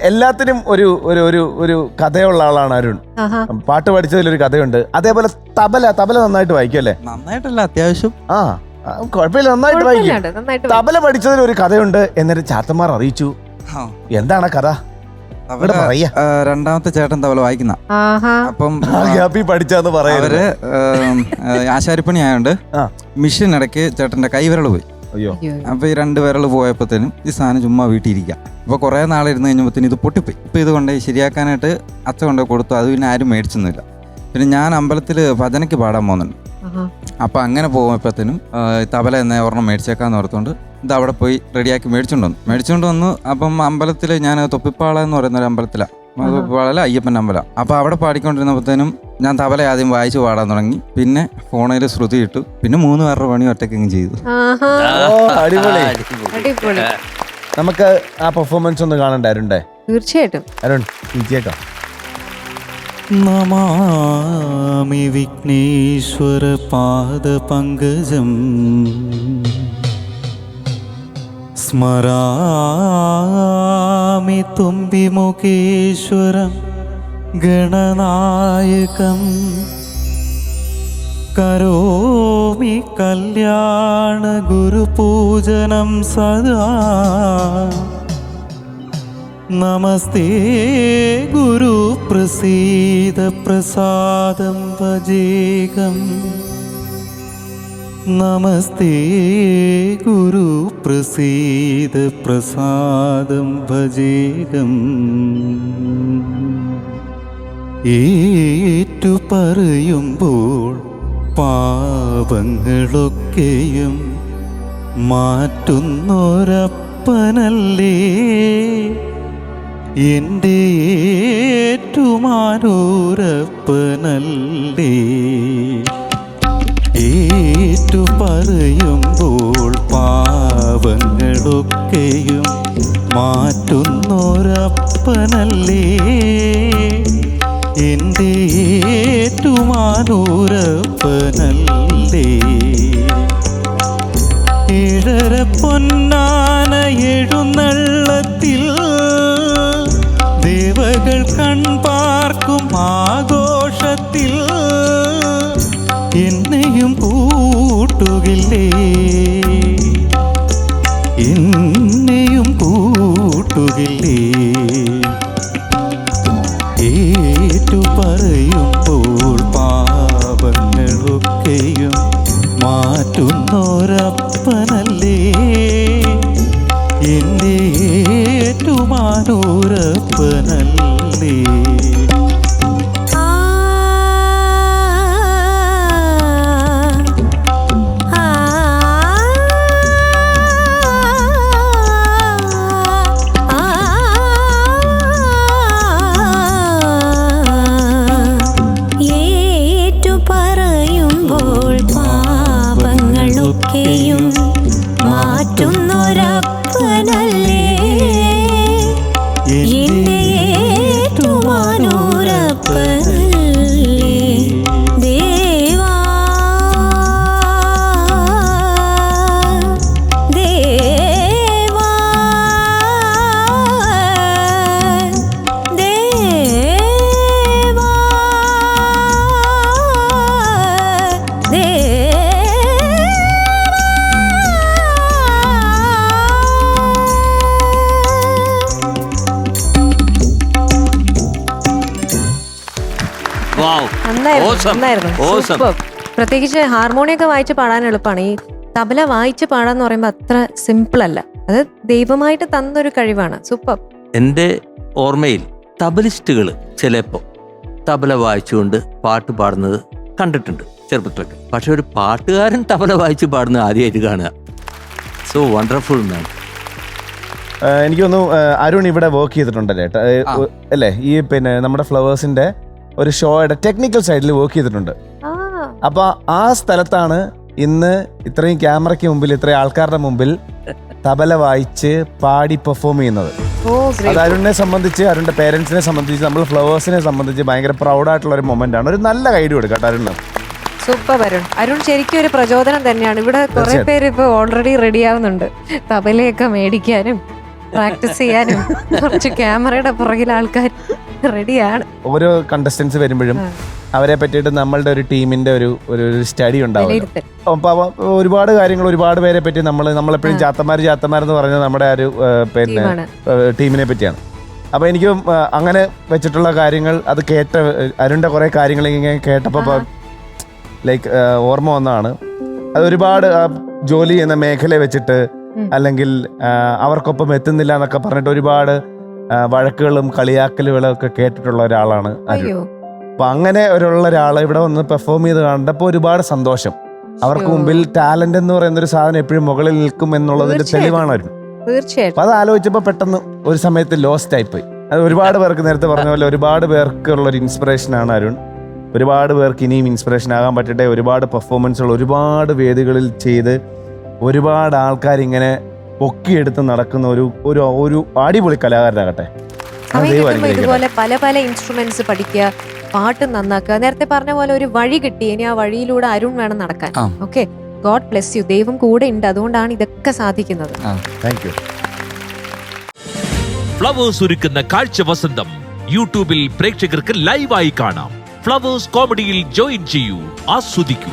എല്ലാത്തിനും ഒരു ഒരു ഒരു ഒരു കഥയുള്ള ആളാണ് അരുൺ. പാട്ട് പഠിച്ചതിൽ ഒരു കഥയുണ്ട്. അതേപോലെ തബല തബല നന്നായിട്ട് വായിക്കും അല്ലേ നന്നായിട്ടല്ല അത്യാവശ്യം. ആ കുഴപ്പമില്ല നന്നായിട്ട് വായിക്കും. തബല പഠിച്ചതിൽ ഒരു കഥയുണ്ട് എന്നിട്ട് ചാത്തന്മാർ അറിയിച്ചു. എന്താണ് കഥ? രണ്ടാമത്തെ ചേട്ടൻ തവല വായിക്കുന്ന. ആഹാ. അപ്പം പഠിച്ചാന്ന് അവർ ആശാരിപ്പണി ആയതുകൊണ്ട്. മിഷൻ ഇടയ്ക്ക് ചേട്ടന്റെ കൈവിരൽ പോയി. അയ്യോ. അപ്പോൾ അപ്പൊ ഈ രണ്ട് വിരൽ പോയപ്പോഴത്തേനും ഈ സാധനം ചുമ്മാ വീട്ടിലിരിക്കാം അപ്പൊ കുറെ നാളിരുന്ന് കഴിഞ്ഞപ്പോഴത്തേനും ഇത് പൊട്ടിപ്പോയി. ഇപ്പൊ ഇത് കൊണ്ട് ശരിയാക്കാനായിട്ട് അച്ഛൻ കൊണ്ട് കൊടുത്തു. അത് പിന്നെ ആരും മേടിച്ചൊന്നുമില്ല. പിന്നെ ഞാൻ അമ്പലത്തിൽ ഭജനയ്ക്ക് പാടാൻ പോകുന്നുണ്ട്. അപ്പോൾ അപ്പൊ അങ്ങനെ പോകുമ്പോഴത്തേനും തബല എന്ന ഒരെണ്ണം മേടിച്ചേക്കാന്ന് ഓർത്തുകൊണ്ട് ഇത് അവിടെ പോയി റെഡിയാക്കി മേടിച്ചുകൊണ്ട് വന്നു. മേടിച്ചോണ്ട് വന്നു. അപ്പം അമ്പലത്തിൽ ഞാൻ തൊപ്പിപ്പാള എന്ന് പറയുന്ന ഒരു അമ്പലത്തിലാണ് തൊപ്പിപ്പാളല്ല അയ്യപ്പൻ അമ്പലം. അപ്പൊ അവിടെ പാടിക്കൊണ്ടിരുന്നപ്പോഴത്തേനും ഞാൻ തബല ആദ്യം വായിച്ചു പാടാൻ തുടങ്ങി. പിന്നെ ഫോണിൽ ശ്രുതി ഇട്ടു. പിന്നെ മൂന്ന് പേരുടെ പണി ഒറ്റയ്ക്കും ചെയ്തു. ആഹാ. അടിപൊളി. അടിപൊളി. നമുക്ക് ആ പെർഫോമൻസ് ഒന്ന് കാണണ്ടേ അരുണ്ടേ തീർച്ചയായിട്ടും. അരുൺ വിഘ്നേശ്വര പാദ വിഘ്നേശ്വര പാദപങ്കജം. സ്മരാമി തുമ്പിമുഖേശ്വരം ഗണനായകം. കരോമി കല്യാണ ഗുരുപൂജനം സദാ. നമസ്തേ ഗുരു പ്രസീദ പ്രസാദം ഭജേകം നമസ്തേ ഗുരു പ്രസീദ പ്രസാദം ഭജേകം ഏറ്റു പറയുമ്പോൾ പാപങ്ങളൊക്കെയും മാറ്റുന്നൊരപ്പനല്ലേ? എന്റെ ഏറ്റുമാനൂരപ്പനല്ലേ പറയുമ്പോൾ പാവങ്ങളൊക്കെയും മാറ്റുന്നൊരപ്പനല്ലേ? എന്റെ ഏറ്റുമാനൂരപ്പനല്ലേ ഏഴര പൊന്നാന എഴുന്നള്ളത്തിൽ ദേവകൾ കൺപാർക്കും ആഘോഷത്തിൽ. എന്നെയും കൂട്ടുകില്ലേ? എന്നെയും കൂട്ടുകില്ലേ? ഏറ്റു പറയുമ്പോൾ പാപങ്ങളൊക്കെയും മാറ്റുന്നൊരപ്പനല്ലേ? എന്നെ ഏറ്റുമാനൂരപ്പനല്ലേ? പാപങ്ങളൊക്കെയും മാറ്റുന്നൊരപ്പനല്ലേ പ്രത്യേകിച്ച് ഹാർമോണിയൊക്കെ വായിച്ച് പാടാൻ എളുപ്പമാണ് ഈ തബല വായിച്ച് പാടാന്ന് പറയുമ്പോൾ അത്ര സിമ്പിൾ അല്ല. അത് ദൈവമായിട്ട് തന്നൊരു കഴിവാണ്. സൂപ്പർ എന്റെ ഓർമ്മയിൽ തബലിസ്റ്റുകൾ ചിലപ്പോൾ തബല വായിച്ചുകൊണ്ട് പാട്ട് പാടുന്നത് കണ്ടിട്ടുണ്ട് ചെറുപ്പത്തിലൊക്കെ. പക്ഷെ ഒരു പാട്ടുകാരൻ തബല വായിച്ച് പാടുന്നത് ആദ്യമായിട്ട് കാണുക. സോ വണ്ടർഫുൾ മാൻ എനിക്ക് തോന്നുന്നു അരുൺ ഇവിടെ വർക്ക് ചെയ്തിട്ടുണ്ടല്ലേ? അല്ലേ? ഈ പിന്നെ നമ്മുടെ ഫ്ലവേഴ്സിന്റെ ഒരു ഷോയുടെ ടെക്നിക്കൽ സൈഡിൽ വർക്ക് ചെയ്തിട്ടുണ്ട്. അപ്പൊ ആ സ്ഥലത്താണ് ഇന്ന് ഇത്രയും ക്യാമറയ്ക്ക് മുമ്പിൽ ഇത്രയും ആൾക്കാരുടെ മുമ്പിൽ തബല വായിച്ച് പാടി പെർഫോം ചെയ്യുന്നത്. അത് അരുണിനെ സംബന്ധിച്ച് അരുണിന്റെ പേരൻസിനെ സംബന്ധിച്ച് നമ്മൾ ഫ്ലവേഴ്സിനെ സംബന്ധിച്ച് ഭയങ്കര പ്രൗഡായിട്ടുള്ള ഒരു മൊമെന്റ് ആണ്. ഒരു നല്ല ഗൈഡ് കൊടുക്കട്ടെ അരുണ് സൂപ്പർ അരുൺ. അരുൺ ശരിക്കും ഒരു പ്രചോദനം തന്നെയാണ്. ഇവിടെ കുറെ പേര് ഇപ്പൊ ഓൾറെഡി റെഡി ആവുന്നുണ്ട്. തബലയൊക്കെ മേടിക്കാനും പ്രാക്ടീസ് ചെയ്യാനും കുറച്ച് ക്യാമറയുടെ പുറകിൽ ആൾക്കാർ. റെഡിയാണ്. ഓരോ കണ്ടസ്റ്റൻസ് വരുമ്പോഴും അവരെ പറ്റിയിട്ട് നമ്മളുടെ ഒരു ടീമിന്റെ ഒരു ഒരു സ്റ്റഡി ഉണ്ടാവും അപ്പൊ ഒരുപാട് കാര്യങ്ങൾ ഒരുപാട് പേരെ പറ്റി നമ്മൾ നമ്മളെപ്പോഴും ചാത്തമാർ ചാത്തമാർ എന്ന് പറഞ്ഞ നമ്മുടെ ആ ഒരു പിന്നെ ടീമിനെ പറ്റിയാണ്. അപ്പൊ എനിക്ക് അങ്ങനെ വെച്ചിട്ടുള്ള കാര്യങ്ങൾ അത് കേട്ട അരുണിന്റെ കുറെ കാര്യങ്ങൾ ഇങ്ങനെ കേട്ടപ്പോ ലൈക്ക് ഓർമ്മ വന്നതാണ്. അത് ഒരുപാട് ജോലി ചെയ്യുന്ന മേഖല വെച്ചിട്ട് അല്ലെങ്കിൽ അവർക്കൊപ്പം എത്തുന്നില്ല എന്നൊക്കെ പറഞ്ഞിട്ട് ഒരുപാട് വഴക്കുകളും കളിയാക്കലുകളും ഒക്കെ കേട്ടിട്ടുള്ള ഒരാളാണ് അരുൺ. അപ്പൊ അങ്ങനെ ഒരുള്ള ഒരാൾ ഇവിടെ വന്ന് പെർഫോം ചെയ്ത് കണ്ടപ്പോൾ ഒരുപാട് സന്തോഷം. അവർക്ക്. മുമ്പിൽ ടാലന്റ് എന്ന് പറയുന്ന ഒരു സാധനം എപ്പോഴും മുകളിൽ നിൽക്കും എന്നുള്ളതിന്റെ. തെളിവാണ് അരുൺ. തീർച്ചയായിട്ടും. അത് ആലോചിച്ചപ്പോ പെട്ടെന്ന് ഒരു സമയത്ത് ലോസ്റ്റ് ആയിപ്പോയി. അത് ഒരുപാട് പേർക്ക് നേരത്തെ പറഞ്ഞ പോലെ ഒരുപാട് പേർക്ക് ഉള്ള ഒരു ഇൻസ്പിറേഷൻ ആണ് അരുൺ. ഒരുപാട് പേർക്ക് ഇനിയും ഇൻസ്പിറേഷൻ ആകാൻ പറ്റട്ടെ. ഒരുപാട് പെർഫോമൻസുകൾ ഒരുപാട് വേദികളിൽ ചെയ്ത് ഒരുപാട് ആൾക്കാർ ഇങ്ങനെ പൊക്കിയെടുത്ത് നടക്കുന്ന ഒരു ഒരു ഒരു അടിപൊളി കലാകാരനാകട്ടെ. ഇതുപോലെ പല പല ഇൻസ്ട്രുമെന്റ്സ് പഠിക്കുക പാട്ട് നന്നാക്കുക. നേരത്തെ പറഞ്ഞ പോലെ ഒരു വഴി കിട്ടി ഇനി ആ വഴിയിലൂടെ അരുൺ വേണം നടക്കാൻ. ഓക്കെ ഗോഡ് ബ്ലെസ് യു ദൈവം കൂടെ ഉണ്ട്. അതുകൊണ്ടാണ് ഇതൊക്കെ സാധിക്കുന്നത്. ഫ്ലവേഴ്സ് ഒരുക്കുന്ന കാഴ്ച വസന്തം യൂട്യൂബിൽ പ്രേക്ഷകർക്ക് ലൈവായി കാണാം. ഫ്ലവേഴ്സ് കോമഡിയിൽ ജോയിൻ ചെയ്യൂ. ആസ്വദിക്കൂ.